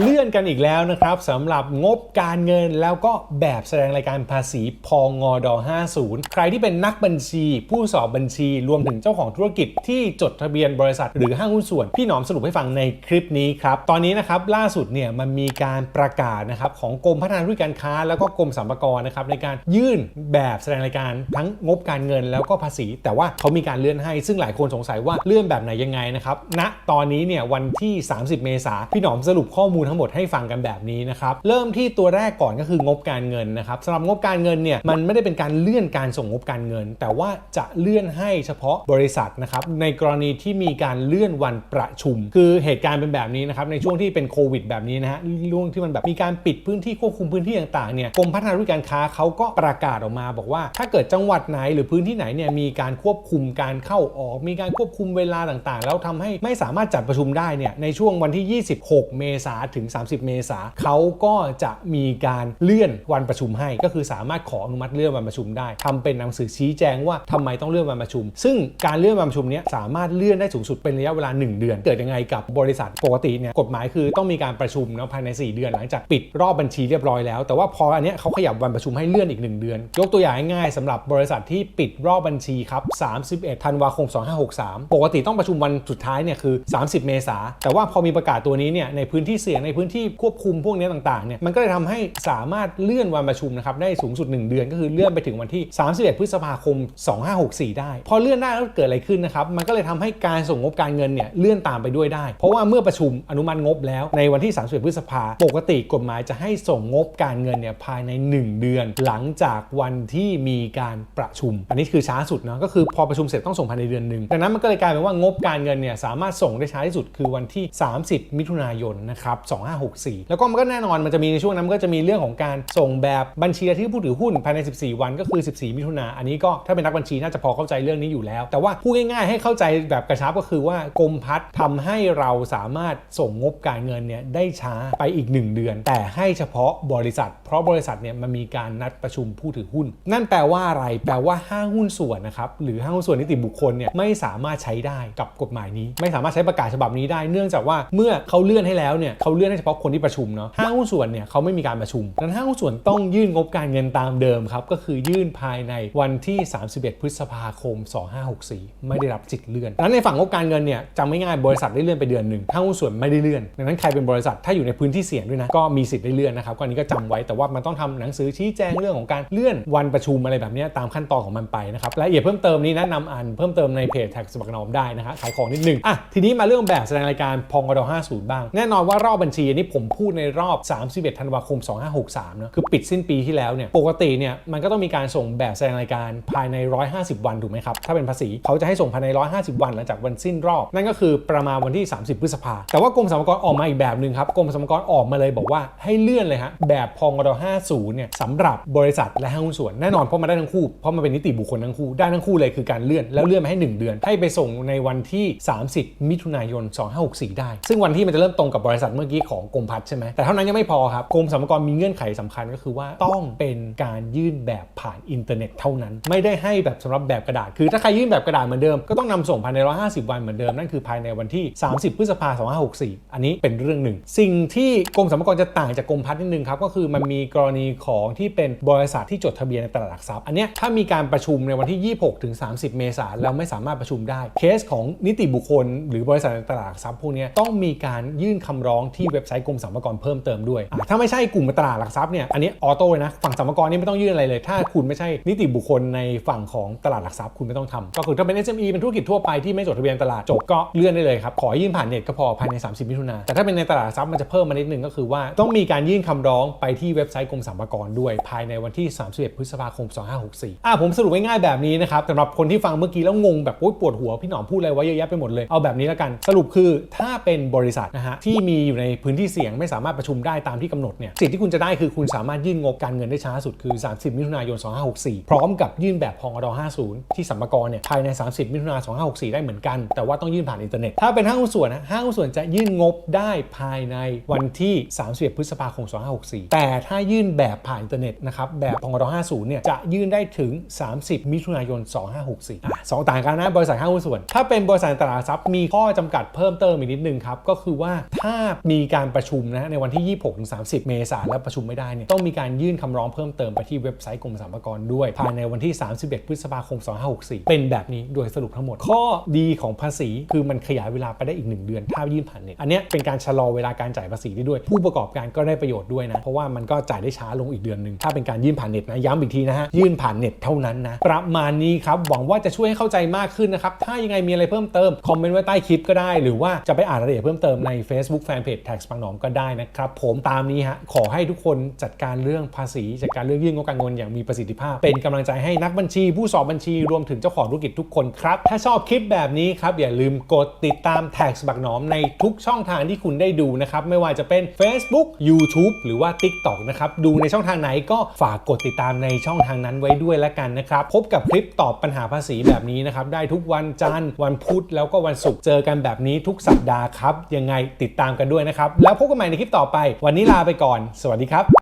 เลื่อนกันอีกแล้วนะครับสำหรับงบการเงินแล้วก็แบบแสดงรายการภาษีพองด50 ใครที่เป็นนักบัญชี ผู้สอบบัญชีรวมถึงเจ้าของธุรกิจที่จดทะเบียนบริษัท หรือห้างหุ้นส่วน พี่หนอมสรุปให้ฟังในคลิปนี้ครับ ตอนนี้นะครับล่าสุดเนี่ยมันมีการประกาศนะครับของกรมพัฒนาธุรกิจการค้า แล้วก็กรมสรรพากรนะครับในการยื่นแบบแสดงรายการทั้งงบการเงินแล้วก็ภาษี แต่ว่าเขามีการเลื่อนให้ ซึ่งหลายคนสงสัยว่าเลื่อนแบบไหนยังไงนะครับณตอนนี้เนี่ยวันที่ 30 เมษาพี่หนอมสรุปข้อมูลทั้งหมดให้ฟังกันแบบนี้นะครับเริ่มที่ตัวแรกก่อนก็คืองบการเงินนะครับสำหรับงบการเงินเนี่ยมันไม่ได้เป็นการเลื่อนการส่งงบการเงิน แต่ว่าจะเลื่อนให้เฉพาะบริษัทนะครับในกรณีที่มีการเลื่อนวันประชุม คือเหตุการณ์เป็นแบบนี้นะครับในช่วงที่เป็นโควิดแบบนี้นะฮะช่วงที่มันแบบมีการปิดพื้นที่ควบคุมพื้นที่ต่างๆเนี่ยกรมพัฒนาธุรกิจการค้าเขาก็ประกาศออกมาบอกว่า ถ้าเกิดจังหวัดไหนหรือพื้นที่ไหนเนี่ยมีการควบคุมการเข้าออก มีการควบคุมเวลาต่างๆ แล้วทำให้ไม่สามารถจัดประชุมได้เนี่ยในช่วงวันที่ 26 เมษาถึง 30 เมษาเขาก็จะมีการเลื่อนวันประชุมให้ ก็คือสามารถขออนุมัติเลื่อนวันประชุมได้ทำเป็นหนังสือชี้แจงว่าทำไมต้องเลื่อนวันประชุม ซึ่งการเลื่อนวันประชุมนี้สามารถเลื่อนได้สูงสุดเป็นระยะเวลา 1 เดือน เกิดยังไงกับบริษัทปกติเนี่ยกฎหมายคือต้องมีการประชุมเนาะภายใน 4 เดือน หลังจากปิดรอบบัญชีเรียบร้อยแล้ว แต่ว่าพออันเนี้ยเขาขยับวันประชุมให้เลื่อนอีก 1 เดือน ยกตัวอย่างง่ายๆสำหรับบริษัทที่ปิดรอบบัญชีครับ 31 ธันวาคม 2563 ปกติต้องประชุมวันสุดท้ายเนี่ยคือ 30 เมษาแต่ว่าพอมีประกาศตัวนี้เนี่ยในพื้นที่เสี่ยงในพื้นที่ควบคุมพวกนี้ต่างๆเนี่ยมันก็เลยทำให้สามารถเลื่อนวันประชุมนะครับได้สูงสุด 1 เดือนก็คือเลื่อนไปถึงวันที่ 31 พฤษภาคม 2564 ได้ พอเลื่อนได้แล้วเกิดอะไรขึ้นนะครับมันก็เลยทำให้การส่งงบการเงินเนี่ยเลื่อนตามไปด้วยได้ เพราะว่าเมื่อประชุมอนุมัติงบแล้วในวันที่ 31 พฤษภาปกติกฎหมายจะให้ส่งงบการเงินเนี่ยภายใน 1 เดือน หลังจากวันที่มีการประชุม อันนี้คือช้าสุดเนาะก็คือพอประชุมเสร็จต้องส่งภายในเดือนหนึ่งดังนั้นมันก็เลยกลายเป็นว่างบการเงินเนี่ยสามารถส่งได้ช้าที่สุดคือวันที่ 30 มิถุนายนนะครับ2564 แล้วก็มันก็แน่นอนมันจะมีในช่วงนั้นมันก็จะมีเรื่องของการส่งแบบบัญชีรายชื่อผู้ถือหุ้นภายใน 14 วันก็คือ 14 มิถุนาอันนี้ก็ถ้าเป็นนักบัญชีน่าจะพอเข้าใจเรื่องนี้อยู่แล้ว แต่ว่าพูดง่ายๆ ให้เข้าใจแบบกระชับก็คือว่ากรมพัฒน์ทำให้เราสามารถส่งงบการเงินเนี่ยได้ช้าไปอีก 1 เดือน แต่ให้เฉพาะบริษัท เพราะบริษัทเนี่ยมันมีการนัดประชุมผู้ถือหุ้น นั่นแปลว่าอะไร แปลว่าห้างหุ้นส่วนนะครับหรือห้างหุ้นส่วนนิติบุคคลเนี่ยไม่สามารถใช้ได้กับกฎหมายนี้ ไม่สามารถใช้ประกาศฉบับนี้ได้ เนื่องจากว่าเมื่อเขาเลื่อนให้แล้วเนี่ยเขาเลื่อนให้เฉพาะคนที่ประชุมเนาะห้างหุ้นส่วนเนี่ยเขาไม่มีการประชุมดังนั้นห้างหุ้นส่วนต้องยื่นงบการเงินตามเดิมครับก็คือยื่นภายในวันที่ 31 พฤษภาคม 2564 ไม่ได้รับสิทธิ์เลื่อนดังนั้นในฝั่งงบการเงินเนี่ยจำไม่ง่ายบริษัทได้เลื่อนไปเดือนหนึ่งห้างหุ้นส่วนไม่ได้เลื่อนดังนั้นใครเป็นบริษัทถ้าอยู่ในพื้นที่เสี่ยงด้วยนะก็มีสิทธิ์ได้เลื่อนนะครับก็อันนี้ก็จำไว้แต่ว่ามันต้องทำหนังสือชี้แจงเรื่องของการเลื่อนวันประชุมอะไรแบบนี้ตามขั้นตอนของมันไปนะครับรายละเอียดเพิ่มเติมนี้แนะนำอ่านเพิ่มเติมในเพจแท็กสมัครนอมได้นะฮะขายของนิดนึงอะทีนี้มาเรื่องแบบแสดงรายการพงกด50 บ้าง แน่นอนว่ารอบบัญชีอันนี้ผมพูดในรอบ 31 ธันวาคม 2563เนอะคือปิดสิ้นปีที่แล้วเนี่ยปกติเนี่ยมันก็ต้องมีการส่งแบบแสดงรายการภายใน 150 วันถูกไหมครับ ถ้าเป็นภาษีเขาจะให้ส่งภายใน 150 วันหลังจากวันสิ้นรอบ นั่นก็คือประมาณวันที่ 30 พฤษภาแต่ว่ากรมสรรพากรออกมาอีกแบบหนึ่งครับกรมสรรพากรออกมาเลยบอกว่าให้เลื่อนเลยฮะแบบพองกด50เนี่ยสำหรับบริษัทและห้างหุ้นส่วนแน่นอนเพราะมันได้ทั้งคู่เพราะมันเป็นนิติบุคคลทั้งคู่ได้ทั้งคู่เลยคือการเลื่อนแล้วเลื่อนมาให้ 1 เดือน ให้ไปส่งในวันที่ 30 มิถุนายน 2564 ได้ ซึ่งวันที่มันจะเริ่มตรงกับบริษัทเมื่อกี้ของกรมพัฒน์ใช่ไหมแต่เท่านั้นยังไม่พอครับกรมสรรพากรมีเงื่อนไขสำคัญก็คือว่าต้องเป็นการยื่นแบบผ่านอินเทอร์เน็ตเท่านั้น ไม่ได้ให้แบบสำหรับแบบกระดาษ คือถ้าใครยื่นแบบกระดาษเหมือนเดิมก็ต้องนำส่งภายใน 150 วันเหมือนเดิมนั่นคือภายในวันที่ 30 พฤษภาคม 2564 อันนี้เป็นเรื่องหนึ่ง สิ่งที่กรมสรรพากรจะต่างจากกรมพัฒน์นิดนึงครับก็คือมันมีกรณีของที่เป็นบริษัทที่จดทะเบียนในตลาดหลักทรัพย์อันนี้ถ้ามีการประชุมในวันที่ 26ถึง30 เมษายนแล้วไม่สามารถประชุมได้เคสของนิติบุคคล หรือบริษัทในตลาดหลักทรัพย์พวกนี้ต้องมีการยื่นคำร้องทที่เว็บไซต์กรมสรรพากรเพิ่มเติมด้วย ถ้าไม่ใช่กลุ่มตลาดหลักทรัพย์เนี่ยอันนี้ออโต้นะฝั่งสรรพากรนี่ไม่ต้องยื่นอะไรเลย ถ้าคุณไม่ใช่นิติบุคคลในฝั่งของตลาดหลักทรัพย์คุณไม่ต้องทำก็คือถ้าเป็น SME เป็นธุรกิจทั่วไปที่ไม่จดทะเบียนตลาดจบก็เลื่อนได้เลยครับขอยื่นผ่านเน็ตก็พอภายใน 30 มิถุนาแต่ถ้าเป็นในตลาดทรัพย์มันจะเพิ่มมานิดนึงก็คือว่าต้องมีการยื่นคำร้องไปที่เว็บไซต์กรมสรรพากรด้วยภายในวันที่ 31 พฤษภาคม 2564อะผมสรุปง่ายๆแบบนี้นะครับสำหรับคนที่ฟังเมื่อกี้แล้วงงแบบปวดหัวพี่หนอมพูดอะไรไว้เยอะแยะไปหมดเลยเอาแบบนี้แล้วกันสรุปคือถ้าเป็นบริษัทนะฮะที่มีอยู่ในพื้นที่เสี่ยงไม่สามารถประชุมได้ตามที่กำหนดเนี่ยสิ่งที่คุณจะได้คือคุณสามารถยื่นงบการเงินได้ช้าสุดคือ 30 มิถุนายน 2564 พร้อมกับยื่นแบบพองอด50 ที่สัมภากรเนี่ยภายใน 30 มิถุนายน 2564 ได้เหมือนกัน แต่ว่าต้องยื่นผ่านอินเทอร์เน็ตถ้าเป็นห้างหุ้นส่วนนะห้างหุ้นส่วนจะยื่นงบได้ภายในวันที่ 31 พฤษภาคม 2564 แต่ถ้ายื่นแบบผ่านอินเทอร์เน็ตนะครับแบบพองอด50 เนี่ยจะยื่นได้ถึง 30 มิถุนายน 2564อะสองต่างกันนะบริษัทห้างหุ้นส่วน ถ้าเป็นบริษัทตลาดหลักทรัพย์มีข้อจำกัดเพิ่มเติมอีกนิดนึงครับก็คือว่าถ้ามีีการประชุมนะในวันที่ 26-30 เมษายนแล้วประชุมไม่ได้เนี่ยต้องมีการยื่นคำร้องเพิ่มเติมไปที่เว็บไซต์กรมสรรพากรด้วย ภายในวันที่ 31 พฤษภาคม 2564 เป็นแบบนี้โดยสรุปทั้งหมด ข้อดีของภาษีคือมันขยายเวลาไปได้อีก 1 เดือน ถ้ายื่นผ่านเน็ตอันนี้เป็นการชะลอเวลาการจ่ายภาษีได้ด้วย ผู้ประกอบการก็ได้ประโยชน์ด้วยนะเพราะว่ามันก็จ่ายได้ช้าลงอีกเดือนหนึ่งถ้าเป็นการยื่นผ่านเน็ตนะย้ำอีกทีนะฮะยื่นผ่านเน็ตเท่านั้นนะประมาณนี้ครับหวังว่าจะช่วยให้เข้าใจมากขึ้นนะครับถ้ายังไงมีอะไรเพิ่มเติมคอมเมนต์ไว้ใต้คลิปก็ได้ หรือว่าจะไปอ่านรายละเอียดเพิ่มเติมใน Facebook Fanpage Tax บางหนอมก็ได้นะครับ ผมตามนี้ฮะขอให้ทุกคนจัดการเรื่องภาษี จัดการเรื่องยื่นงบการเงินอย่างมีประสิทธิภาพ เป็นกำลังใจให้นักบัญชี ผู้สอบบัญชีรวมถึงเจ้าของธุรกิจทุกคนครับ ถ้าชอบคลิปแบบนี้ครับ อย่าลืมกดติดตาม Tax บักหนอมในทุกช่องทางที่คุณได้ดูนะครับ ไม่ว่าจะเป็น Facebook YouTube หรือว่า TikTok นะครับดูในช่องทางไหนก็ฝากกดติดตามในช่องทางนั้นไว้ด้วยแล้วกันนะครับพบกับคลิปตอบปัญหาภาษีแบบนี้นะครับได้ทุกวันจันทร์วันพุธแล้วก็วันศุกร์เจอกันแบบนี้ทุกสัปดาห์ครับยังไงติดตามกันด้วยนะครับแล้วพบกันใหม่ในคลิปต่อไป วันนี้ลาไปก่อน สวัสดีครับ